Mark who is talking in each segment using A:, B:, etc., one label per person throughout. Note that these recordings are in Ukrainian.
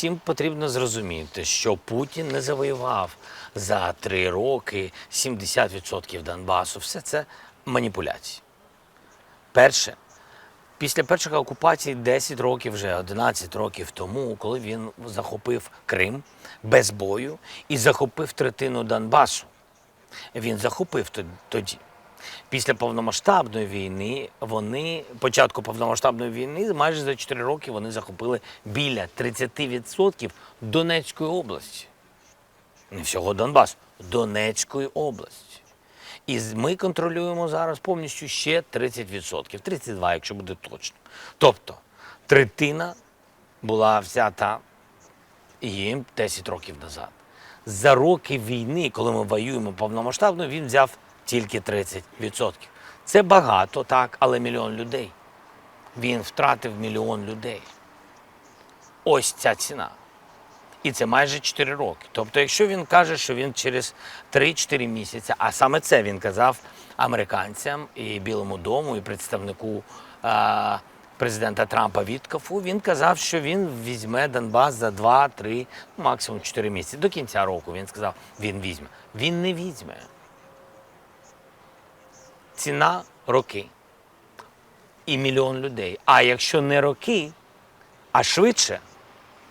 A: всім потрібно зрозуміти, що Путін не завоював за три роки 70% Донбасу. Все це маніпуляції. Перше, після першої окупації 10 років, вже 11 років тому, коли він захопив Крим без бою і захопив третину Донбасу. Він захопив тоді. Після повномасштабної війни вони, початку повномасштабної війни, майже за 4 роки вони захопили біля 30% Донецької області. Не всього Донбасу, Донецької області. І ми контролюємо зараз повністю ще 30%, 32%, якщо буде точно. Тобто третина була взята їм 10 років назад. За роки війни, коли ми воюємо повномасштабно, він взяв тільки 30%. Це багато, так, але мільйон людей. Він втратив мільйон людей. Ось ця ціна. І це майже 4 роки. Тобто, якщо він каже, що він через 3-4 місяці, а саме це він казав американцям і Білому дому, і представнику а, президента Трампа Віткафу, він казав, що він візьме Донбас за 2-3, ну, максимум 4 місяці. До кінця року він сказав, він візьме. Він не візьме. Ціна роки і мільйон людей. А якщо не роки, а швидше,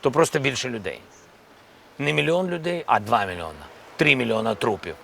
A: то просто більше людей. Не мільйон людей, а 2 мільйона, 3 мільйона трупів.